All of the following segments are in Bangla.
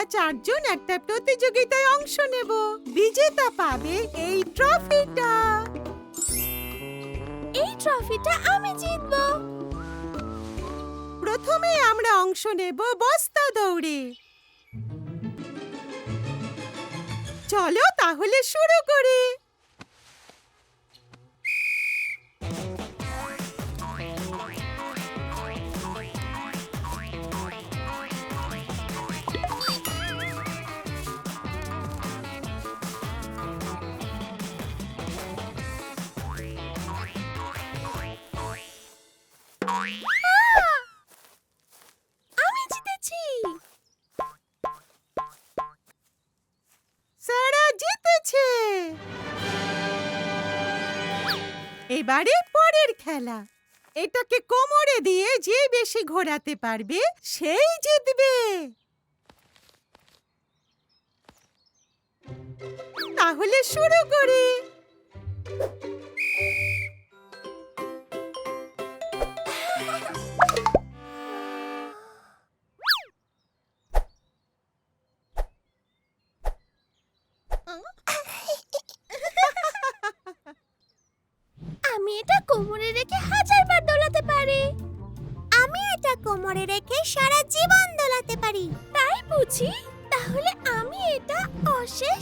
আমরা চারজন একটা প্রতিযোগিতায় অংশ নেব। বিজেতা পাবে এই ট্রফিটা। এই ট্রফিটা আমি জিতব। প্রথমে আমরা অংশ নেব বস্তা দৌড়ে। চলো তাহলে শুরু করি। সারা জিতেছে। এবারে পরের খেলা। এটাকে কোমরে দিয়ে যে বেশি ঘোরাতে পারবে, সেই জিতবে। তাহলে শুরু করি। আমি এটা কোমরে রেখে হাজার বার দোলাতে পারি। আমি এটা কোমরে রেখে সারা জীবন দোলাতে পারি। তাই বুঝি? তাহলে আমি এটা অশেষ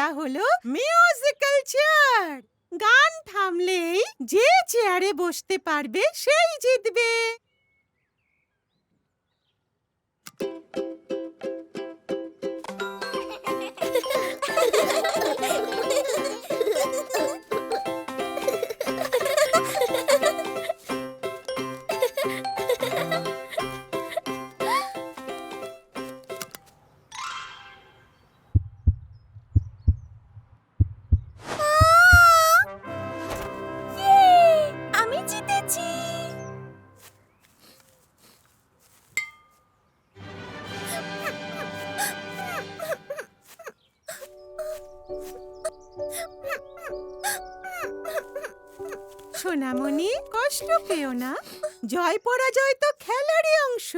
খেলা হলো মিউজিক্যাল চেয়ার গান থামলেই যে চেয়ারে বসতে পারবে সেই জিতবে। পেও না। জয় পরাজয় তো খেলারই অংশ।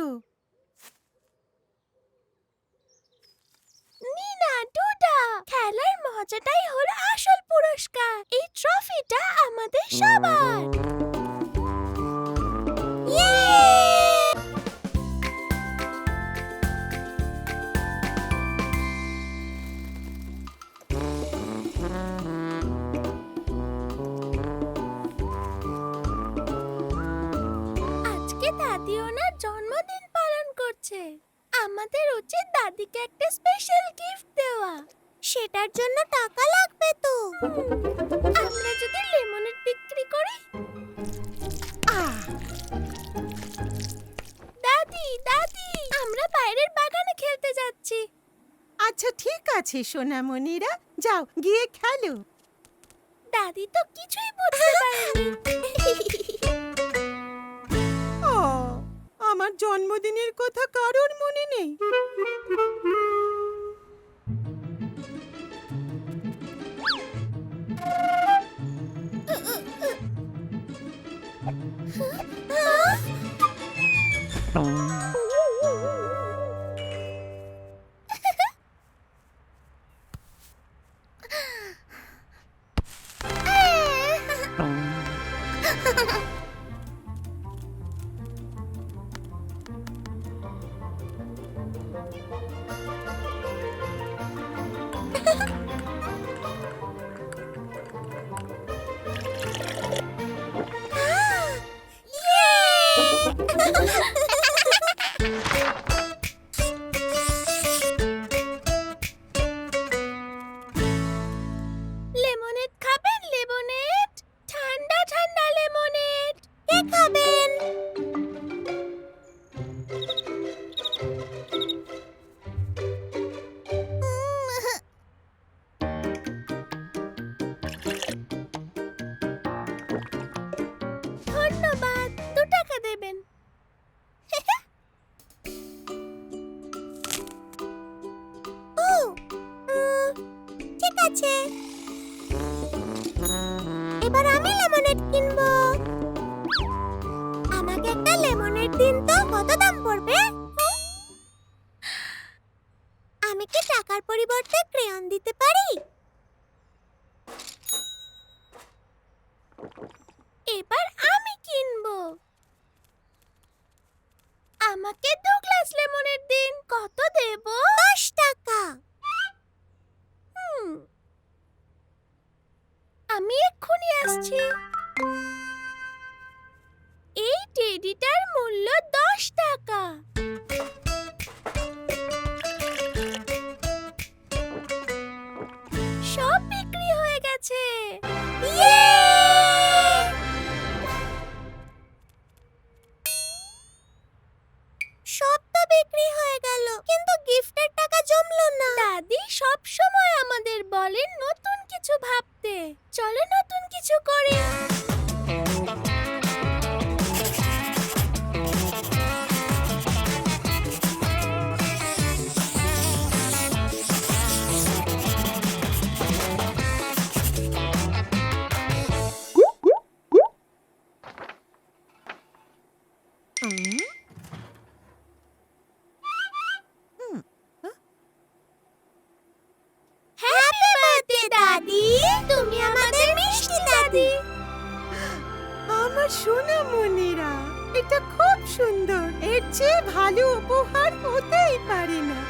নিনা ডুডা খেলার মজাটাই হলো আসল পুরস্কার। এই ট্রফিটা আমাদের সবার। ইয়ে! দাদি ওনার জন্মদিন পালন করছে। আমাদের উচিত দাদিকে একটা স্পেশাল গিফট দেওয়া। সেটার জন্য টাকা লাগবে তো। আমরা যদি লেমনের বিক্রি করি? আহ! দাদি দাদি আমরা বাইরের বাগানে খেলতে যাচ্ছি। আচ্ছা ঠিক আছে সোনামণিরা। যাও গিয়ে খেলো। দাদি তো কিছুই বুঝতে পারেনি। আমার জন্মদিনের কথা কারোর মনে নেই Ha ha ha! আমাকে একটা লেমনেড দিন তো কত দাম পড়বে? আমি কি টাকার পরিবর্তে ক্রেয়ন দিতে পারি? এবার আমি কিনবো। আমাকে দু গ্লাস লেমনের দিন কত দেব? দশ টাকা। আমি এক্ষুনি আসছি। কিন্তু গিফটের টাকা জমলো না। দাদি সব সময় আমাদের বলেন নতুন কিছু ভাবতে। চলো নতুন কিছু করি। আমার সোনা মনিরা, এটা খুব সুন্দর। এর চেয়ে ভালো উপহার হতেই পারে না।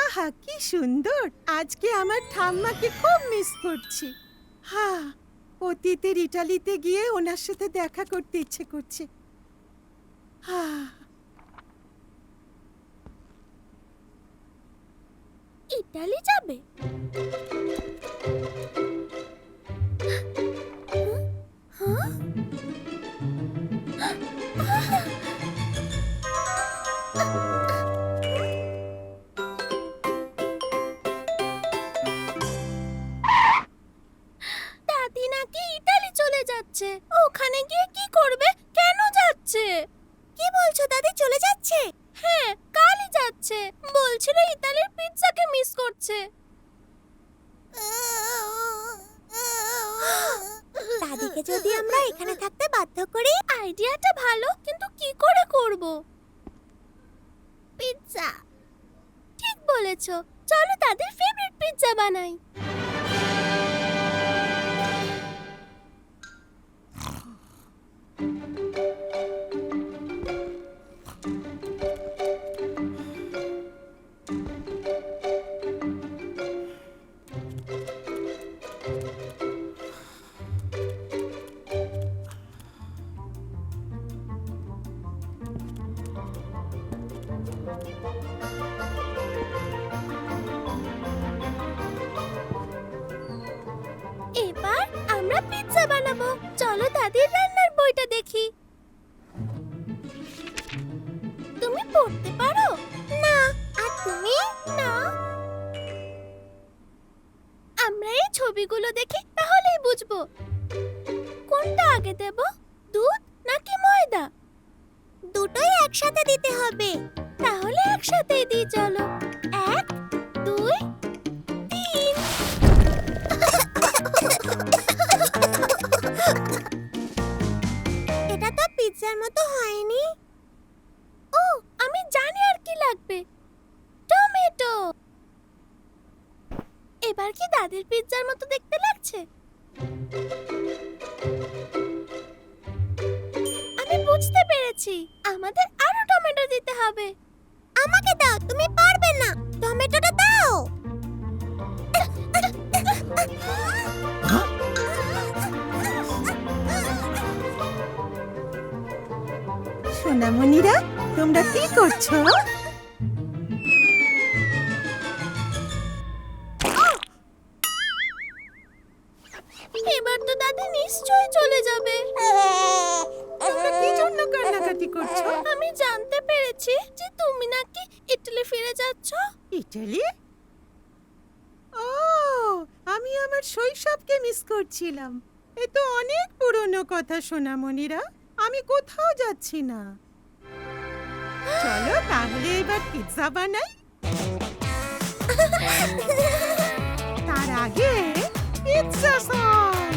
আহা, কি সুন্দর! আজকে আমার ঠাম্মাকে খুব মিস করছি। হা অতীতের ইটালিতে গিয়ে ওনার সাথে দেখা করতে ইচ্ছে করছে। ইটালি যাবে? কি বলছো দাদি চলে যাচ্ছে? হ্যাঁ কালই যাচ্ছে। বলছিল ইতালির পিৎজাকে মিস করছে। দাদিকে যদি আমরা এখানে থাকতে বাধ্য করি? আইডিয়াটা ভালো কিন্তু কি করে করব? পিৎজা। ঠিক বলেছ। চলো তাদের ফেভারিট পিৎজা বানাই। এবার আমরা পিৎজা বানাবো। চলো দাদির রান্নার বইটা দেখি। তুমি পড়তে পারো? না, আর তুমি? না। আমরা এই ছবিগুলো দেখি তাহলেই বুঝব। কোনটা আগে দেব? দুধ নাকি ময়দা? দুটোই একসাথে দিতে হবে। তাহলে একসাথেই দিই চলো। এক, দুই, তিন। এটা তো পিৎজার মতো হয়নি। ও, আমি জানি আর কি লাগবে। টমেটো। এবার কি দাদির পিৎজার মতো দেখতে লাগছে? আমি বুঝতে পেরেছি। আমাদের আরও টমেটো দিতে হবে। আমাকে দাও তুমি পারবে না। টমেটোটা দাও। সোনামণিরা তোমরা কি করছ? এবার তো দাদি নিশ্চয়ই চলে যাবে। তোমরা কি জন্য কান্নাকাটি করছ? আমি জানতে পেরেছি তুমি নাকি ইটালি ফিরে যাচ্ছ? ইটালি? ও আমি আমার শৈশবকে মিস করছিলাম। এ তো অনেক পুরনো কথা সোনামণিরা। আমি কোথাও যাচ্ছি না। চলো তাহলে এবার পিৎজা বানাই। তার আগে পিৎজা সং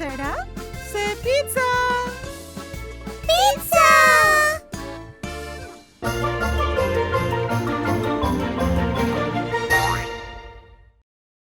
আর তোমার দাদির